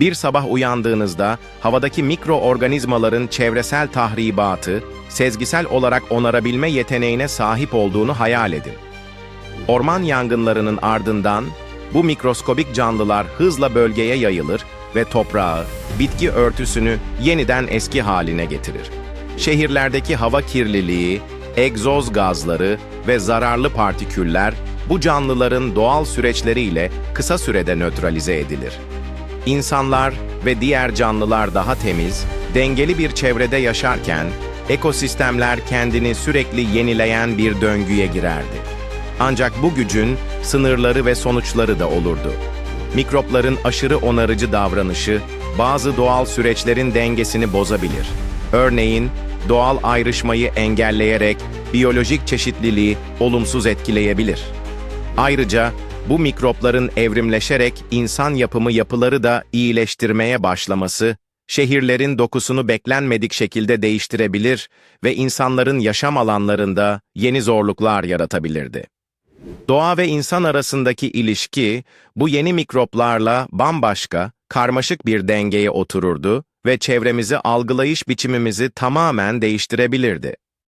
Bir sabah uyandığınızda havadaki mikroorganizmaların çevresel tahribatı, sezgisel olarak onarabilme yeteneğine sahip olduğunu hayal edin. Orman yangınlarının ardından bu mikroskobik canlılar hızla bölgeye yayılır ve toprağı, bitki örtüsünü yeniden eski haline getirir. Şehirlerdeki hava kirliliği, egzoz gazları ve zararlı partiküller bu canlıların doğal süreçleriyle kısa sürede nötralize edilir. İnsanlar ve diğer canlılar daha temiz, dengeli bir çevrede yaşarken ekosistemler kendini sürekli yenileyen bir döngüye girerdi. Ancak bu gücün sınırları ve sonuçları da olurdu. Mikropların aşırı onarıcı davranışı bazı doğal süreçlerin dengesini bozabilir. Örneğin doğal ayrışmayı engelleyerek biyolojik çeşitliliği olumsuz etkileyebilir. Ayrıca bu mikropların evrimleşerek insan yapımı yapıları da iyileştirmeye başlaması, şehirlerin dokusunu beklenmedik şekilde değiştirebilir ve insanların yaşam alanlarında yeni zorluklar yaratabilirdi. Doğa ve insan arasındaki ilişki bu yeni mikroplarla bambaşka, karmaşık bir dengeye otururdu ve çevremizi algılayış biçimimizi tamamen değiştirebilirdi.